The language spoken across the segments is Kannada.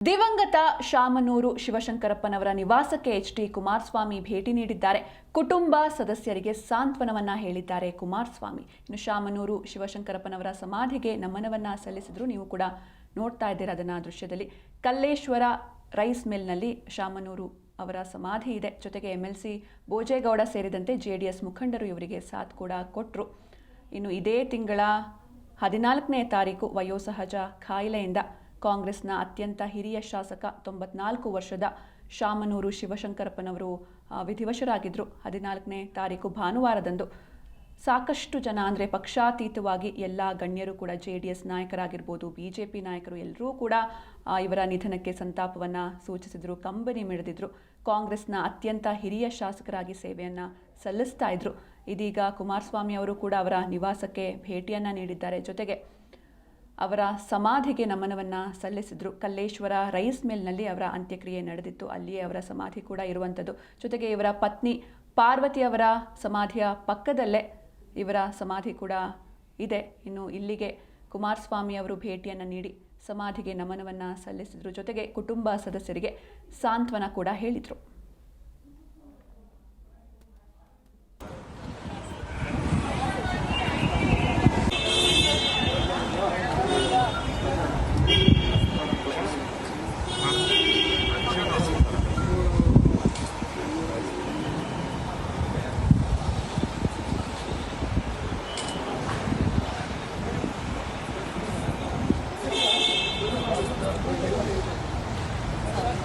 ದಿವಂಗತ ಶಾಮನೂರು ಶಿವಶಂಕರಪ್ಪನವರ ನಿವಾಸಕ್ಕೆ ಎಚ್ ಡಿ ಕುಮಾರಸ್ವಾಮಿ ಭೇಟಿ ನೀಡಿದ್ದಾರೆ. ಕುಟುಂಬ ಸದಸ್ಯರಿಗೆ ಸಾಂತ್ವನವನ್ನ ಹೇಳಿದ್ದಾರೆ ಕುಮಾರಸ್ವಾಮಿ. ಇನ್ನು ಶಾಮನೂರು ಶಿವಶಂಕರಪ್ಪನವರ ಸಮಾಧಿಗೆ ನಮನವನ್ನ ಸಲ್ಲಿಸಿದ್ರು ನೀವು ಕೂಡ ನೋಡ್ತಾ ಇದ್ದೀರಾ ಅದನ್ನ ದೃಶ್ಯದಲ್ಲಿ. ಕಲ್ಲೇಶ್ವರ ರೈಸ್ ಮಿಲ್ನಲ್ಲಿ ಶಾಮನೂರು ಅವರ ಸಮಾಧಿ ಇದೆ. ಜೊತೆಗೆ ಎಂ ಎಲ್ ಸಿ ಭೋಜೇಗೌಡ ಸೇರಿದಂತೆ ಜೆ ಡಿ ಎಸ್ ಮುಖಂಡರು ಇವರಿಗೆ ಸಾಥ್ ಕೂಡ ಕೊಟ್ಟರು ಇನ್ನು ಇದೇ ತಿಂಗಳ ಹದಿನಾಲ್ಕನೇ ತಾರೀಕು ವಯೋಸಹಜ ಕಾಯಿಲೆಯಿಂದ ಕಾಂಗ್ರೆಸ್ನ ಅತ್ಯಂತ ಹಿರಿಯ ಶಾಸಕ ತೊಂಬತ್ನಾಲ್ಕು ವರ್ಷದ ಶಾಮನೂರು ಶಿವಶಂಕರಪ್ಪನವರು ವಿಧಿವಶರಾಗಿದ್ದರು ಹದಿನಾಲ್ಕನೇ ತಾರೀಕು ಭಾನುವಾರದಂದು. ಸಾಕಷ್ಟು ಜನ ಅಂದರೆ ಪಕ್ಷಾತೀತವಾಗಿ ಎಲ್ಲ ಗಣ್ಯರು ಕೂಡ ಜೆ ಡಿ ಎಸ್ ನಾಯಕರಾಗಿರ್ಬೋದು, ಬಿ ಜೆ ಪಿ ನಾಯಕರು ಎಲ್ಲರೂ ಕೂಡ ಇವರ ನಿಧನಕ್ಕೆ ಸಂತಾಪವನ್ನು ಸೂಚಿಸಿದರು, ಕಂಬನಿ ಮಿಡಿದಿದ್ರು. ಕಾಂಗ್ರೆಸ್ನ ಅತ್ಯಂತ ಹಿರಿಯ ಶಾಸಕರಾಗಿ ಸೇವೆಯನ್ನು ಸಲ್ಲಿಸ್ತಾ ಇದ್ರು. ಇದೀಗ ಕುಮಾರಸ್ವಾಮಿ ಅವರು ಕೂಡ ಅವರ ನಿವಾಸಕ್ಕೆ ಭೇಟಿಯನ್ನು ನೀಡಿದ್ದಾರೆ ಜೊತೆಗೆ. ಅವರ ಸಮಾಧಿಗೆ ನಮನವನ್ನು ಸಲ್ಲಿಸಿದ್ರು. ಕಲ್ಲೇಶ್ವರ ರೈಸ್ ಮಿಲ್ನಲ್ಲಿ ಅವರ ಅಂತ್ಯಕ್ರಿಯೆ ನಡೆದಿತ್ತು. ಅಲ್ಲಿಯೇ ಅವರ ಸಮಾಧಿ ಕೂಡ ಇರುವಂಥದ್ದು ಜೊತೆಗೆ ಇವರ ಪತ್ನಿ ಪಾರ್ವತಿ ಅವರ ಸಮಾಧಿಯ ಪಕ್ಕದಲ್ಲೇ ಇವರ ಸಮಾಧಿ ಕೂಡ ಇದೆ. ಇನ್ನು ಇಲ್ಲಿಗೆ ಕುಮಾರಸ್ವಾಮಿ ಅವರು ಭೇಟಿಯನ್ನು ನೀಡಿ ಸಮಾಧಿಗೆ ನಮನವನ್ನು ಸಲ್ಲಿಸಿದರು. ಜೊತೆಗೆ ಕುಟುಂಬ ಸದಸ್ಯರಿಗೆ ಸಾಂತ್ವನ ಕೂಡ ಹೇಳಿದರು.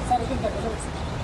されてるんだけど。